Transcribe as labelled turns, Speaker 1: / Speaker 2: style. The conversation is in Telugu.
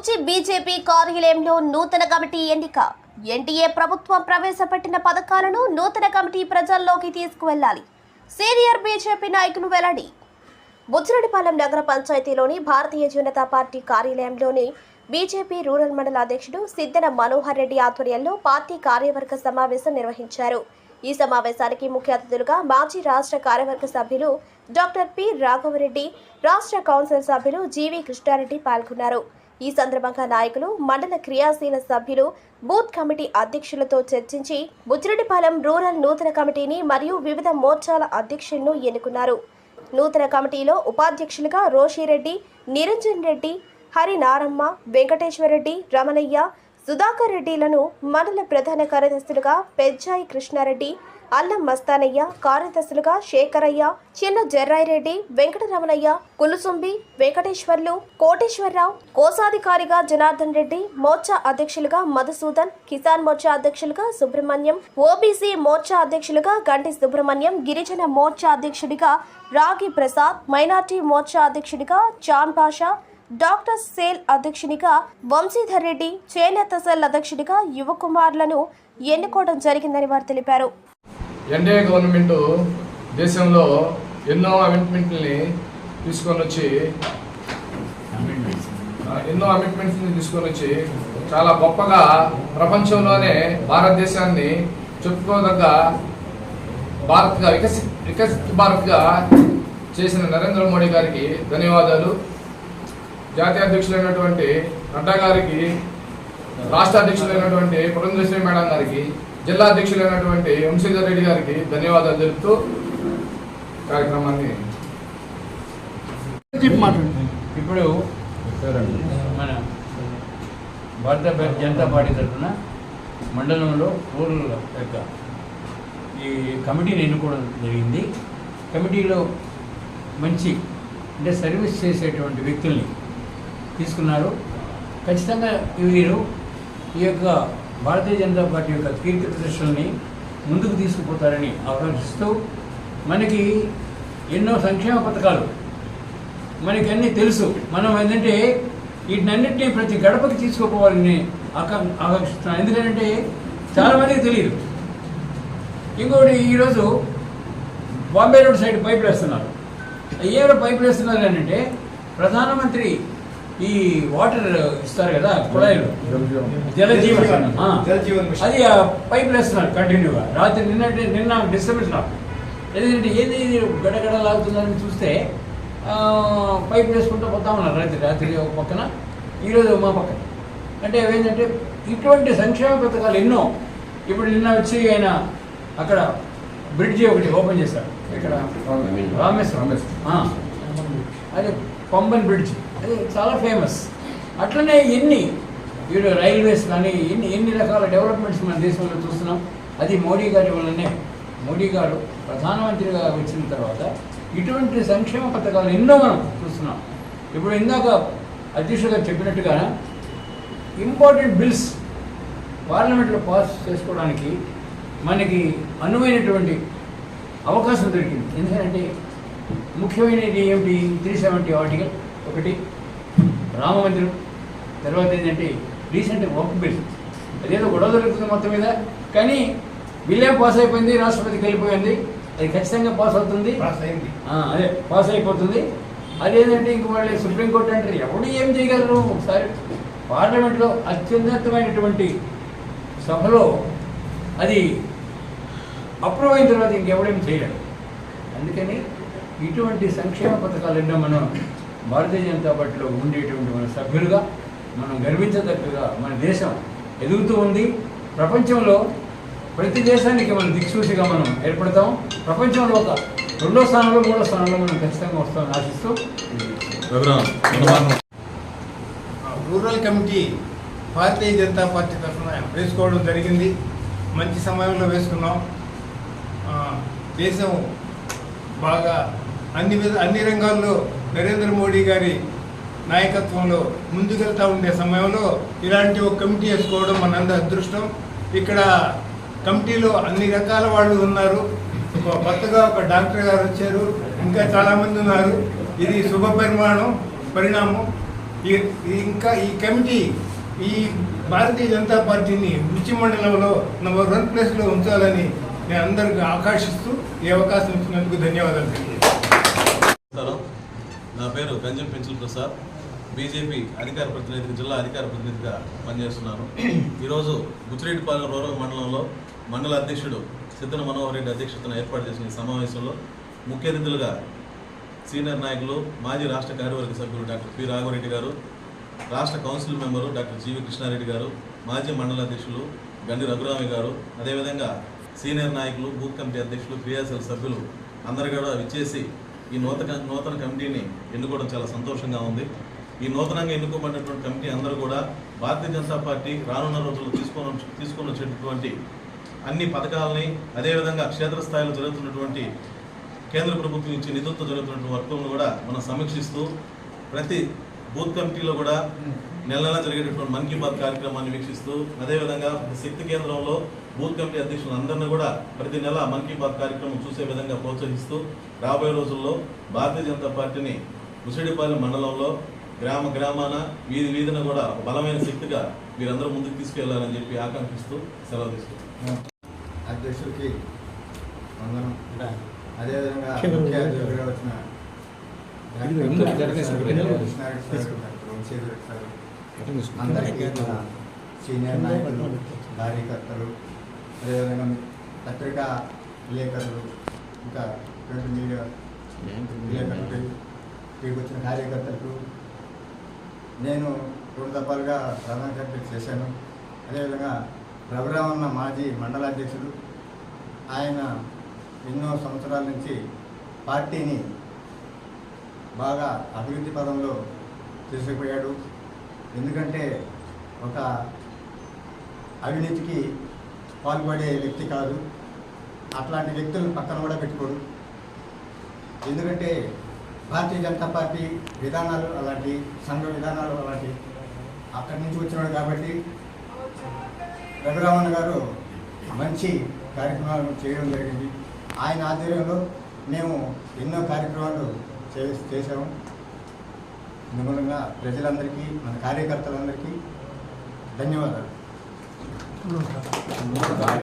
Speaker 1: కొచ్చి బీజేపీ కార్యాలయంలో నూతన కమిటీ ఎన్నిక. ఎన్డీఏ ప్రభుత్వం ప్రవేశపెట్టిన పథకాలను నూతన కమిటీ ప్రజల్లోకి తీసుకువెళ్ళాలి సీనియర్ బీజేపీ నాయకులు వెల్లడి. బుచ్చిరెడ్డిపాలెం నగర పంచాయతీలోని భారతీయ జనతా పార్టీ కార్యాలయంలోని బీజేపీ రూరల్ మండల అధ్యక్షుడు సిద్దన మనోహర్ రెడ్డి ఆధ్వర్యంలో పార్టీ కార్యవర్గ సమావేశం నిర్వహించారు. ఈ సమావేశానికి ముఖ్య అతిథులుగా మాజీ రాష్ట్ర కార్యవర్గ సభ్యులు డాక్టర్ పి రాఘవరెడ్డి రాష్ట్ర కౌన్సిల్ సభ్యులు జీవి కృష్ణారెడ్డి పాల్గొన్నారు. ఈ సందర్భంగా నాయకులు మండల క్రియాశీల సభ్యులు బూత్ కమిటీ అధ్యక్షులతో చర్చించి బుజ్రడిపాలెం రూరల్ నూతన కమిటీని మరియు వివిధ మోర్చాల అధ్యక్షులను ఎన్నుకున్నారు. నూతన కమిటీలో ఉపాధ్యక్షులుగా రోషిరెడ్డి నిరంజన్ రెడ్డి హరి నారమ్మ వెంకటేశ్వరరెడ్డి రమణయ్య సుధాకర్ రెడ్డిలను మండల ప్రధాన కార్యదర్శులుగా పెజ్జాయి కృష్ణారెడ్డి అల్లం మస్తానయ్య కార్యదర్శులుగా శేఖరయ్య చిన్న జర్రాయిరెడ్డి వెంకటరమణయ్య కులుసుంబి వెంకటేశ్వర్లు కోటేశ్వరరావు కోశాధికారిగా జనార్దన్ రెడ్డి మోర్చా అధ్యక్షులుగా మధుసూదన్ కిసాన్ మోర్చా అధ్యక్షులుగా సుబ్రహ్మణ్యం ఓబీసీ మోర్చా అధ్యక్షులుగా గంటి సుబ్రహ్మణ్యం గిరిజన మోర్చా అధ్యక్షుడిగా రాగి ప్రసాద్ మైనార్టీ మోర్చా అధ్యక్షుడిగా చాన్ పాషా డాక్టర్ సేల్ అధ్యక్షునిగా వంశీధర్ రెడ్డి చేనేత సెల్ అధ్యక్షుడిగా యువకుమార్లను ఎన్నుకోవడం జరిగిందని వారు తెలిపారు.
Speaker 2: ఎన్డీఏ గవర్నమెంట్ దేశంలో ఎన్నో అమెంట్మెంట్ని తీసుకొని వచ్చి ఎన్నో అమెంట్మెంట్స్ని తీసుకొని వచ్చి చాలా గొప్పగా ప్రపంచంలోనే భారతదేశాన్ని చెప్పుకోదగ్గ భారత్గా వికసి వికసిత్ భారత్గా చేసిన నరేంద్ర మోడీ గారికి ధన్యవాదాలు. జాతీయ అధ్యక్షులైనటువంటి నడ్డా గారికి రాష్ట్ర అధ్యక్షులైనటువంటి పురంధేశ్వరి మేడం గారికి జిల్లా అధ్యక్షులైనటువంటి వంశీధర్ రెడ్డి గారికి ధన్యవాదాలు తెలుపుతూ కార్యక్రమాన్ని
Speaker 3: ఇప్పుడు మన భారత జనతా పార్టీ తరఫున మండలంలో రూరల్ యొక్క ఈ కమిటీని ఎన్నుకోవడం జరిగింది. కమిటీలో మంచి అంటే సర్వీస్ చేసేటువంటి వ్యక్తుల్ని తీసుకున్నారు. ఖచ్చితంగా వీరు ఈ యొక్క భారతీయ జనతా పార్టీ యొక్క కీర్తి ప్రదర్శనని ముందుకు తీసుకుపోతారని ఆకాంక్షిస్తూ మనకి ఎన్నో సంక్షేమ పథకాలు మనకి అన్నీ తెలుసు. మనం ఏంటంటే వీటినన్నింటినీ ప్రతి గడపకి తీసుకుపోవాలని ఆకా ఆకాంక్షిస్తున్నాను ఎందుకంటే చాలామందికి తెలియదు. ఇంకోటి ఈరోజు బాంబే రోడ్ సైడ్ పైపులు వేస్తున్నారు ఏమైనా పైపులు వేస్తున్నారు అంటే ప్రధానమంత్రి ఈ వాటర్ ఇస్తారు కదా కుళాయిలు. జలజీవన్ అది ఆ పైపులు వేస్తున్నారు కంటిన్యూగా. రాత్రి నిన్న నిన్న డిస్టర్బెన్స్ నాకు ఎందుకంటే ఏది ఇది గడగడ లాగుతుందని చూస్తే ఆ, పైపులు వేసుకుంటూ పోతా ఉన్నారు రాత్రి రాత్రి ఒక పక్కన ఈరోజు మా పక్కన. అంటే ఏంటంటే ఇటువంటి సంక్షేమ పథకాలు ఎన్నో. ఇప్పుడు నిన్న వచ్చి ఆయన అక్కడ బ్రిడ్జి ఒకటి ఓపెన్ చేశారు. ఇక్కడ రామేశ్వరం. అదే పంబన్ బ్రిడ్జ్. అది చాలా ఫేమస్ అట్లనే ఎన్ని వీడు రైల్వేస్ కానీ ఎన్ని ఎన్ని రకాల డెవలప్మెంట్స్ మన దేశంలో చూస్తున్నాం. అది మోడీ గారి వల్లనే. మోడీ గారు ప్రధానమంత్రిగా వచ్చిన తర్వాత ఇటువంటి సంక్షేమ పథకాలు ఎన్నో మనం చూస్తున్నాం. ఇప్పుడు ఇందాక అధ్యక్షుడు గారు చెప్పినట్టుగా ఇంపార్టెంట్ బిల్స్ పార్లమెంట్లో పాస్ చేసుకోవడానికి మనకి అనువైనటువంటి అవకాశం దొరికింది. ఎందుకంటే ముఖ్యమైనది ఏమిటి? త్రీ సెవెంటీ ఆర్టికల్ ఒకటి రామ మందిరం తర్వాత ఏంటంటే రీసెంట్ వర్క్ బిల్ అదేదో గొడవ జరుగుతుంది మొత్తం మీద కానీ బిల్ ఏం పాస్ అయిపోయింది రాష్ట్రపతికి వెళ్ళిపోయింది. అది ఖచ్చితంగా పాస్ అవుతుంది. అదే పాస్ అయిపోతుంది. అదేంటంటే ఇంక వాళ్ళు సుప్రీంకోర్టు అంటే ఎవడు ఏం చేయగలరు? ఒకసారి పార్లమెంట్లో అత్యున్నతమైనటువంటి సభలో అది అప్రూవ్ అయిన తర్వాత ఇంకెవడేం చేయలేడు. అందుకని ఇటువంటి సంక్షేమ పథకాలు ఎన్నో మనం భారతీయ జనతా పార్టీలో ఉండేటువంటి మన సభ్యులుగా మనం గర్వించదగ్గగా మన దేశం ఎదుగుతూ ఉంది. ప్రపంచంలో ప్రతి దేశానికి మనం దిక్సూచిగా మనం ఏర్పడతాం. ప్రపంచంలో ఒక రెండో స్థానంలో మూడో స్థానంలో మనం ఖచ్చితంగా వస్తామని ఆశిస్తూ
Speaker 4: rural committee Bharatiya Janata party తరఫున వేసుకోవడం జరిగింది. మంచి సమయంలో వేసుకున్నాం. ఆ, దేశం బాగా అన్ని విధ అన్ని రంగాల్లో నరేంద్ర మోడీ గారి నాయకత్వంలో ముందుకెళ్తా ఉండే సమయంలో ఇలాంటి ఒక కమిటీ వేసుకోవడం మనందరి అదృష్టం. ఇక్కడ కమిటీలో అన్ని రకాల వాళ్ళు ఉన్నారు. ఒక కొత్తగా ఒక డాక్టర్ గారు వచ్చారు. ఇంకా చాలామంది ఉన్నారు. ఇది శుభ పరిమాణం పరిణామం. ఈ ఇంకా ఈ కమిటీ ఈ భారతీయ జనతా పార్టీని రుచి మండలంలో నంబర్ వన్ ప్లేస్లో ఉంచాలని నేను అందరికీ ఆకర్షిస్తూ ఈ అవకాశం ఇచ్చినందుకు ధన్యవాదాలు.
Speaker 5: నా పేరు గంజం పెంచుల ప్రసాద్. బీజేపీ అధికార ప్రతినిధిగా జిల్లా అధికార ప్రతినిధిగా పనిచేస్తున్నాను. ఈరోజు బుచ్చిరెడ్డిపాలెం రూరల్ మండలంలో మండల అధ్యక్షుడు సిద్ధన మనోహర్ రెడ్డి అధ్యక్షతన ఏర్పాటు చేసిన ఈ సమావేశంలో ముఖ్య అతిథులుగా సీనియర్ నాయకులు మాజీ రాష్ట్ర కార్యవర్గ సభ్యులు డాక్టర్ పి. రాఘవరెడ్డి గారు రాష్ట్ర council member doctor G V Krishnareddy గారు మాజీ మండల అధ్యక్షులు గండి రఘురామి గారు అదేవిధంగా సీనియర్ నాయకులు బూత్ కమిటీ అధ్యక్షులు క్రియాశీల సభ్యులు అందరు కూడా విచ్చేసి ఈ నూతన నూతన కమిటీని ఎన్నుకోవడం చాలా సంతోషంగా ఉంది. ఈ నూతనంగా ఎన్నుకోబడినటువంటి కమిటీ అందరూ కూడా భారతీయ జనతా పార్టీ రానున్న రోజుల్లో తీసుకొని తీసుకొని వచ్చేటటువంటి అన్ని పథకాలని అదేవిధంగా క్షేత్రస్థాయిలో జరుగుతున్నటువంటి కేంద్ర ప్రభుత్వం ఇచ్చే నిధులతో జరుగుతున్నటువంటి వర్గంలో కూడా మనం సమీక్షిస్తూ ప్రతి బూత్ కమిటీలో కూడా నెల నెల జరిగేటటువంటి మన్ కీ బాత్ కార్యక్రమాన్ని వీక్షిస్తూ అదేవిధంగా శక్తి కేంద్రంలో బూత్ కమిటీ అధ్యక్షులు అందరినీ కూడా ప్రతి నెల మన్ కీ బాత్ కార్యక్రమం చూసే విధంగా ప్రోత్సహిస్తూ రాబోయే రోజుల్లో భారతీయ జనతా పార్టీని ముసిడిపాలెం మండలంలో గ్రామ గ్రామాన వీధి వీధిన కూడా బలమైన శక్తిగా మీరందరూ ముందుకు తీసుకెళ్ళాలని చెప్పి ఆకాంక్షిస్తూ సెలవు తీసుకుంటాం
Speaker 6: అధ్యక్షుడికి వందనం. అదేవిధంగా ముఖ్య అతిథిగా వచ్చిన Krishnareddy sir, doctor Vamshidhar sir, అందరికీ సీనియర్ నాయకులు కార్యకర్తలు అదేవిధంగా పత్రికా విలేకరులు ఇంకా ప్రింట్ మీడియా విలేకరులకి ఇక్కడికి వచ్చిన కార్యకర్తలకు నేను రెండు దఫాలుగా ప్రధాన కార్యదర్శి చేశాను. అదేవిధంగా రఘురామన్న మాజీ మండల అధ్యక్షుడు ఆయన ఎన్నో సంవత్సరాల నుంచి పార్టీని బాగా అభివృద్ధి పదంలో తీసుకుపోయాడు. ఎందుకంటే ఒక అవినీతికి పాల్పడే వ్యక్తి కాదు. అట్లాంటి వ్యక్తులను పక్కన కూడా పెట్టుకోడు. ఎందుకంటే భారతీయ జనతా పార్టీ విధానాలు అలాంటి సంఘ విధానాలు అలాంటి అక్కడి నుంచి వచ్చినాడు కాబట్టి రఘురామన్ గారు మంచి కార్యక్రమాలు చేయడం జరిగింది. ఆయన ఆధ్వర్యంలో మేము ఎన్నో కార్యక్రమాలు చే చేసాము అందుమూలంగా ప్రజలందరికీ మన కార్యకర్తలందరికీ ధన్యవాదాలు.